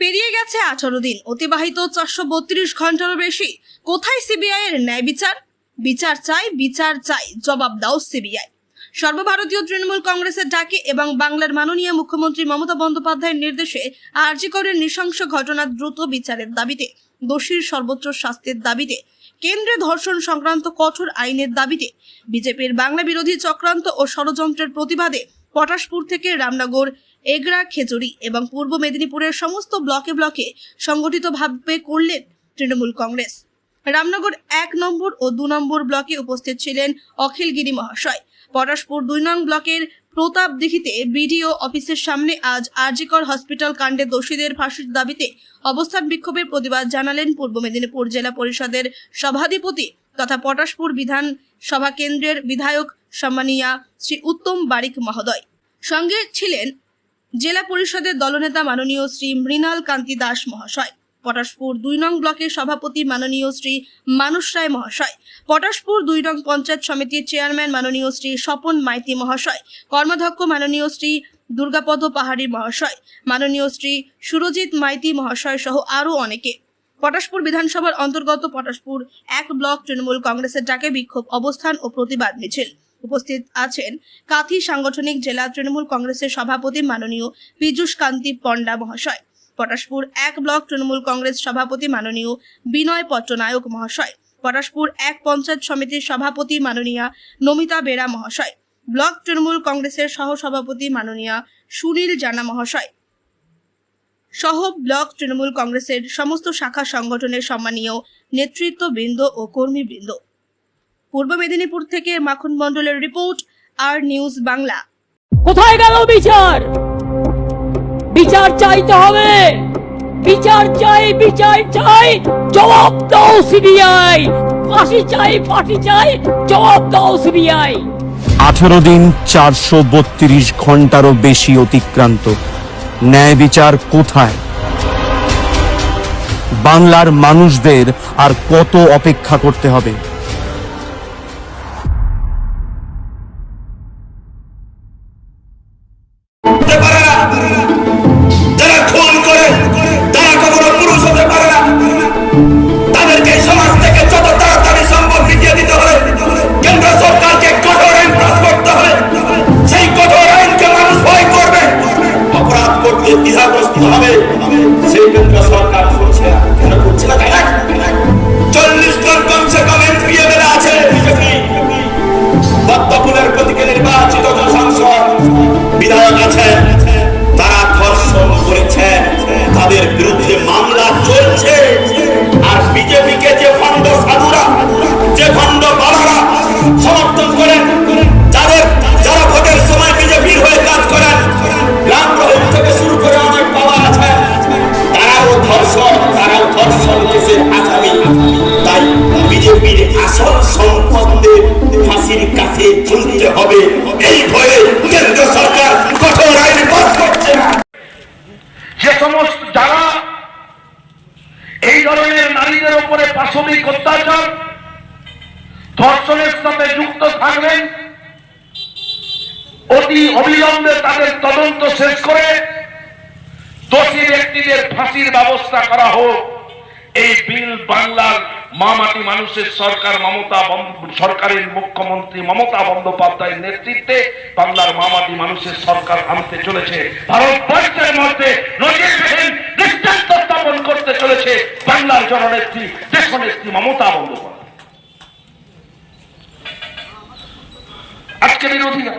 পেরিয়ে গেছে আঠারো দিন। অতিবাহিত চারশো বত্রিশ ঘন্টারও বেশি। কোথায় সিবিআই এর ন্যায় বিচার? বিচার চাই বিচার চাই, জবাব দাও সিবিআই। সর্বভারতীয় তৃণমূল কংগ্রেসের ডাকে এবং বাংলার মাননীয় মুখ্যমন্ত্রী মমতা বন্দ্যোপাধ্যায়ের নির্দেশে আরজিকরের নৃশংস ঘটনার দ্রুত বিচারের দাবিতে, দোষীর সর্বোচ্চ শাস্তির দাবিতে, কেন্দ্রে ধর্ষণ সংক্রান্ত কঠোর আইনের দাবিতে, বিজেপির বাংলা বিরোধী চক্রান্ত ও ষড়যন্ত্রের প্রতিবাদে পটাশপুর থেকে রামনগর এগরা খেজুরি এবং পূর্ব মেদিনীপুরের সমস্ত ব্লকে ব্লকে সংগঠিতভাবে করলেন তৃণমূল কংগ্রেস। রামনগর এক নম্বর ও দু নম্বর ব্লকে উপস্থিত ছিলেন অখিলগিরি মহাশয়। পটাশপুর দুই নং ব্লকের প্রতাপ দিঘিতে বিডিও অফিসের সামনে আজ আরজিকর হসপিটাল কাণ্ডে দোষীদের ফাঁসির দাবিতে অবস্থান বিক্ষোভের প্রতিবাদ জানালেন পূর্ব মেদিনীপুর জেলা পরিষদের সভাধিপতি তথা পটাশপুর বিধান সভা কেন্দ্রের বিধায়ক সম্মানিয়া শ্রী উত্তম বারিক মহোদয়। সঙ্গে ছিলেন জেলা পরিষদের দলনেতা মাননীয় শ্রী মৃণাল কান্তি দাস মহাশয়, পটাশপুর দুই নং ব্লকের সভাপতি মাননীয় শ্রী মানুষ রায় মহাশয়, পটাশপুর দুই নং পঞ্চায়েত সমিতির চেয়ারম্যান মাননীয় শ্রী স্বপন মাইতি মহাশয়, কর্মাধ্যক্ষ মাননীয় শ্রী দুর্গাপদ পাহাড়ি মহাশয়, মাননীয় শ্রী সুরজিৎ মাইতি মহাশয় সহ আরও অনেকে। পটাশপুর বিধানসভার অন্তর্গত পটাশপুর এক ব্লক তৃণমূল কংগ্রেসের ডাকে বিক্ষোভ, অবস্থান ও প্রতিবাদ মিছিল। উপস্থিত আছেন কাথি সাংগঠনিক জেলা তৃণমূল কংগ্রেসের সভাপতি মাননীয় পীযূষ কান্তি পণ্ডা মহাশয়, পটাশপুর এক ব্লক তৃণমূল কংগ্রেস সভাপতি মাননীয় বিনয় পট্টনায়ক মহাশয়, পটাশপুর এক পঞ্চায়েত সমিতির সভাপতি মাননীয়া নমিতা বেরা মহাশয়, ব্লক তৃণমূল কংগ্রেসের সহ সভাপতি মাননীয়া সুনীল জানা মহাশয়। সহ ব্লক তৃণমূল কংগ্রেসের সমস্ত শাখা সংগঠনের সম্মানীয় নেতৃত্ববৃন্দ ও কর্মীবৃন্দ। পূর্ব মেদিনীপুর থেকে মাখন মণ্ডলের রিপোর্ট আর নিউজ বাংলা। কোথায় গেল বিচার? বিচার চাইতে হবে। বিচার চাই বিচার চাই জবাব দাও সিবিআই। ফাঁসি চাই ফাঁসি চাই জবাব দাও সিবিআই। আঠেরো দিন চারশো বত্রিশ ঘন্টারও বেশি অতিক্রান্ত। ন্যায় বিচার কোথায়? বাংলার মানুষদের আর কত অপেক্ষা করতে হবে? তাদের বিরুদ্ধে মামলা চলছে। আর বিজেপিকে যে খণ্ড সাধুরা, যে খণ্ড বাবারা সমর্থন করেন, যাদের, যারা ভোটের সময় বিজেপির হয়ে কাজ করেন, রাম রহিম থেকে শুরু করে অনেক বাবা আছেন তারাও ধর্ষণ তারাও ধর্ষণ কেসের আসামি। তাই বিজেপির আসল সম্পদের ফাঁসির কাছে ঝুলতে হবে। এই ভয়ে কেন্দ্র সরকার কঠোর আইন পাস করছে না যে সমস্ত যারা এই ধরনের নারীদের উপরে পাশবিক অত্যাচার, ধর্ষণের সাথে যুক্ত থাকবেন। অতি অবিলম্বে তাদের তদন্ত শেষ করে দোষী ব্যক্তিদের ফাঁসির ব্যবস্থা করা হোক। এই বিল বাংলার মামাটি মানুষের সরকার মমতা সরকারের মুখ্যমন্ত্রী মমতা বন্দ্যোপাধ্যায়ের নেতৃত্বে বাংলার মামাটি মানুষের সরকার আনতে চলেছে। ভারতবর্ষের মধ্যে নজিরবিহীন দৃষ্টান্ত স্থাপন করতে চলেছে বাংলার জননেত্রী দেশনেত্রী মমতা বন্দ্যোপাধ্যায়। আজকে বিরোধীরা